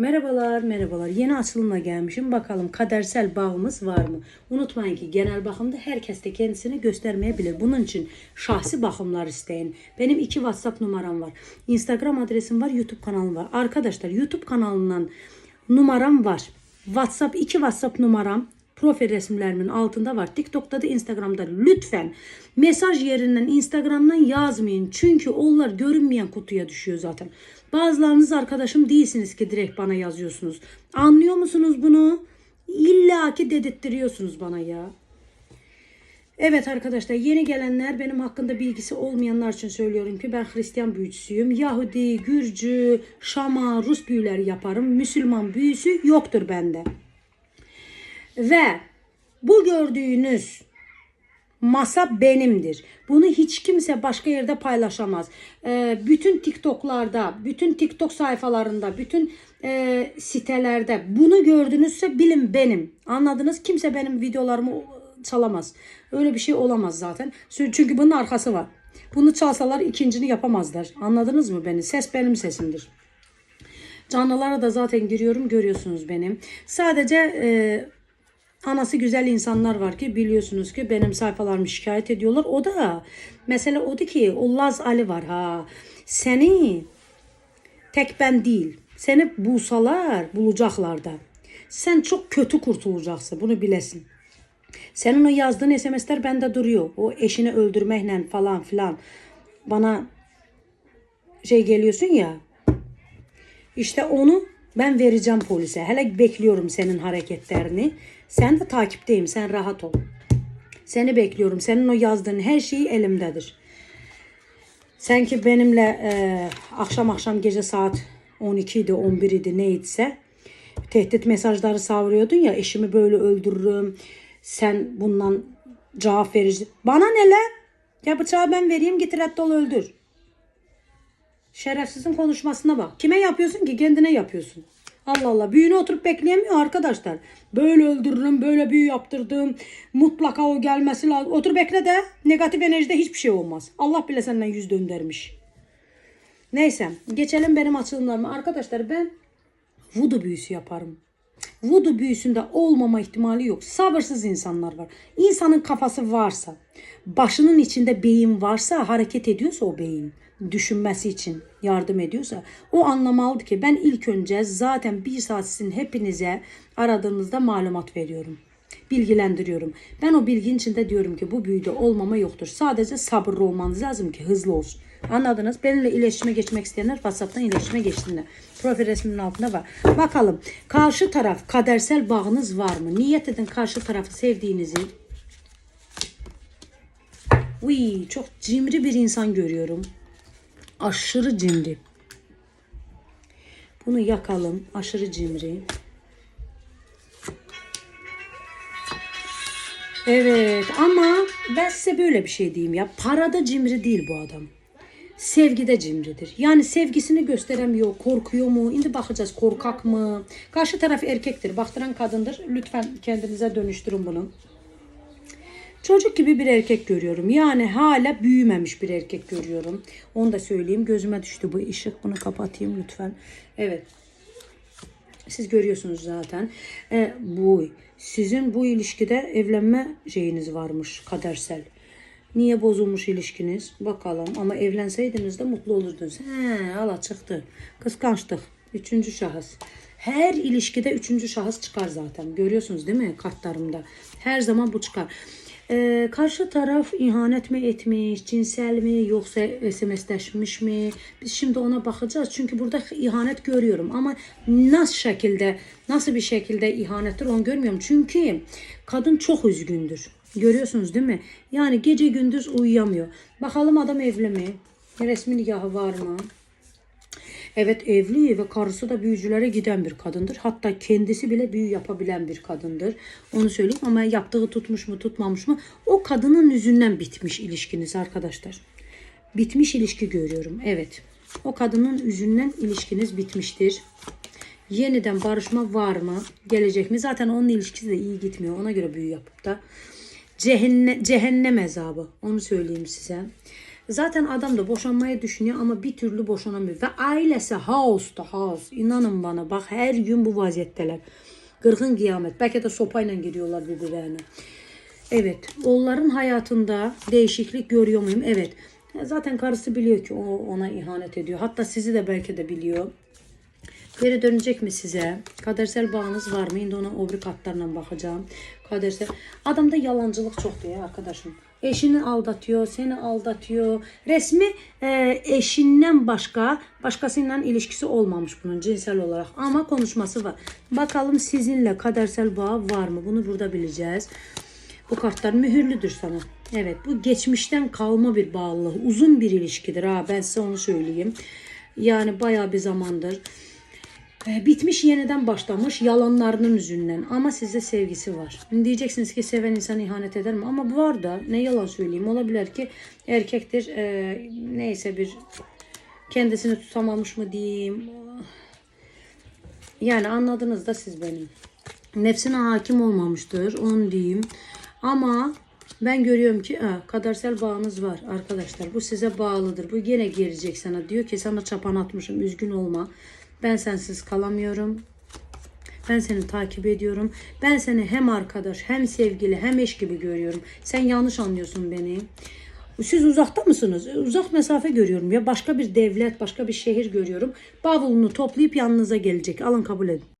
Merhabalar, merhabalar. Yeni açılımla gelmişim. Bakalım kadersel bağımız var mı? Unutmayın ki genel bakımda herkes de kendisini göstermeyebilir. Bunun için şahsi bakımlar isteyin. Benim iki WhatsApp numaram var. Instagram adresim var, YouTube kanalım var. Arkadaşlar YouTube kanalından numaram var. WhatsApp iki WhatsApp numaram profil resimlerimin altında var. TikTok'ta da Instagram'da lütfen mesaj yerinden Instagram'dan yazmayın. Çünkü onlar görünmeyen kutuya düşüyor zaten. Bazılarınız arkadaşım değilsiniz ki direkt bana yazıyorsunuz. Anlıyor musunuz bunu? İlla ki dedirttiriyorsunuz bana ya. Evet arkadaşlar yeni gelenler benim hakkında bilgisi olmayanlar için söylüyorum ki ben Hristiyan büyücüsüyüm. Yahudi, Gürcü, Şama, Rus büyüleri yaparım. Müslüman büyüsü yoktur bende. Ve bu gördüğünüz masa benimdir. Bunu hiç kimse başka yerde paylaşamaz. Ee, bütün TikTok'larda, bütün TikTok sayfalarında, bütün e, sitelerde bunu gördünüzse bilin benim. Anladınız? Kimse benim videolarımı çalamaz. Öyle bir şey olamaz zaten. Çünkü bunun arkası var. Bunu çalsalar ikincini yapamazlar. Anladınız mı beni? Ses benim sesimdir. Canlılara da zaten giriyorum görüyorsunuz benim. Sadece e, anası güzel insanlar var ki biliyorsunuz ki benim sayfalarımı şikayet ediyorlar. O da mesela o ki o Laz Ali var ha. Seni tek ben değil. Seni bulsalar bulacaklar da. Sen çok kötü kurtulacaksın bunu bilesin. Senin o yazdığın SMS'ler bende duruyor. O eşini öldürmekle falan filan. Bana şey geliyorsun ya. İşte onu ben vereceğim polise. Hele bekliyorum senin hareketlerini. Sen de takipteyim. Sen rahat ol. Seni bekliyorum. Senin o yazdığın her şeyi elimdedir. Sen ki benimle e, akşam akşam gece saat 12 idi 11 idi neyse tehdit mesajları savruyordun ya eşimi böyle öldürürüm. Sen bundan cevap verirsin. Bana ne lan? Ya bıçağı ben vereyim git reddol öldür. Şerefsizin konuşmasına bak. Kime yapıyorsun ki? Kendine yapıyorsun. Allah Allah. Büyüğünü oturup bekleyemiyor arkadaşlar. Böyle öldürürüm, böyle büyü yaptırdım. Mutlaka o gelmesi lazım. Otur bekle de negatif enerjide hiçbir şey olmaz. Allah bile senden yüz döndürmüş. Neyse. Geçelim benim açılımlarıma. Arkadaşlar ben voodoo büyüsü yaparım. Voodoo büyüsünde olmama ihtimali yok. Sabırsız insanlar var. İnsanın kafası varsa, başının içinde beyin varsa, hareket ediyorsa o beyin düşünmesi için yardım ediyorsa o anlamalıdır ki ben ilk önce zaten bir saat sizin hepinize aradığınızda malumat veriyorum. Bilgilendiriyorum. Ben o bilginin içinde diyorum ki bu büyüde olmama yoktur. Sadece sabırlı olmanız lazım ki hızlı olsun. Anladınız? Benimle iletişime geçmek isteyenler WhatsApp'tan iletişime geçsinler. Profil resminin altında var. Bakalım karşı taraf kadersel bağınız var mı? Niyet edin karşı tarafı sevdiğinizi. Uy, çok cimri bir insan görüyorum. Aşırı cimri. Bunu yakalım. Aşırı cimri. Evet ama ben size böyle bir şey diyeyim ya. Parada cimri değil bu adam. Sevgide cimridir. Yani sevgisini gösteremiyor, korkuyor mu? Şimdi bakacağız korkak mı? Karşı taraf erkektir, baktıran kadındır. Lütfen kendinize dönüştürün bunu. Çocuk gibi bir erkek görüyorum. Yani hala büyümemiş bir erkek görüyorum. Onu da söyleyeyim. Gözüme düştü bu ışık. Bunu kapatayım lütfen. Evet. Siz görüyorsunuz zaten. E, bu sizin bu ilişkide evlenme şeyiniz varmış kadersel. Niye bozulmuş ilişkiniz? Bakalım. Ama evlenseydiniz de mutlu olurdunuz. He, ala çıktı. Kıskançlık. Üçüncü şahıs. Her ilişkide üçüncü şahıs çıkar zaten. Görüyorsunuz değil mi kartlarımda? Her zaman bu çıkar. Ee, karşı taraf ihanet mi etmiş, cinsel mi yoksa SMS'leşmiş mi? Biz şimdi ona bakacağız. Çünkü burada ihanet görüyorum ama nasıl şekilde, nasıl bir şekilde ihanettir onu görmüyorum. Çünkü kadın çok üzgündür. Görüyorsunuz değil mi? Yani gece gündüz uyuyamıyor. Bakalım adam evli mi? Resmi nikahı var mı? Evet evli ve karısı da büyücülere giden bir kadındır. Hatta kendisi bile büyü yapabilen bir kadındır. Onu söyleyeyim ama yaptığı tutmuş mu tutmamış mı? O kadının yüzünden bitmiş ilişkiniz arkadaşlar. Bitmiş ilişki görüyorum. Evet. O kadının yüzünden ilişkiniz bitmiştir. Yeniden barışma var mı? Gelecek mi? Zaten onun ilişkisi de iyi gitmiyor. Ona göre büyü yapıp da. Cehennem, cehennem azabı. Onu söyleyeyim size. Zaten adam da boşanmayı düşünüyor ama bir türlü boşanamıyor. Ve ailesi haosta haos. İnanın bana bak her gün bu vaziyetteler. Kırgın kıyamet. Belki de sopayla giriyorlar birbirlerine. Evet, onların hayatında değişiklik görüyor muyum? Evet. Zaten karısı biliyor ki o ona ihanet ediyor. Hatta sizi de belki de biliyor. Geri dönecek mi size? Kadersel bağınız var mı? Şimdi ona obri kartlarla bakacağım. Kadersel. Adamda yalancılık çok diyor arkadaşım. Eşini aldatıyor, seni aldatıyor. Resmi e, eşinden başka, başkasıyla ilişkisi olmamış bunun cinsel olarak. Ama konuşması var. Bakalım sizinle kadersel bağ var mı? Bunu burada bileceğiz. Bu kartlar mühürlüdür sana. Evet bu geçmişten kalma bir bağlılık. Uzun bir ilişkidir ha ben size onu söyleyeyim. Yani bayağı bir zamandır. E, bitmiş yeniden başlamış yalanlarının yüzünden ama size sevgisi var. Diyeceksiniz ki seven insan ihanet eder mi? Ama bu arada ne yalan söyleyeyim olabilir ki erkektir e, neyse bir kendisini tutamamış mı diyeyim. Yani anladınız da siz benim. Nefsine hakim olmamıştır onu diyeyim. Ama ben görüyorum ki ha, kadersel bağınız var arkadaşlar. Bu size bağlıdır. Bu yine gelecek sana. Diyor ki sana çapan atmışım. Üzgün olma. Ben sensiz kalamıyorum. Ben seni takip ediyorum. Ben seni hem arkadaş hem sevgili hem eş gibi görüyorum. Sen yanlış anlıyorsun beni. Siz uzakta mısınız? Uzak mesafe görüyorum ya başka bir devlet, başka bir şehir görüyorum. Bavulunu toplayıp yanınıza gelecek. Alın kabul edin.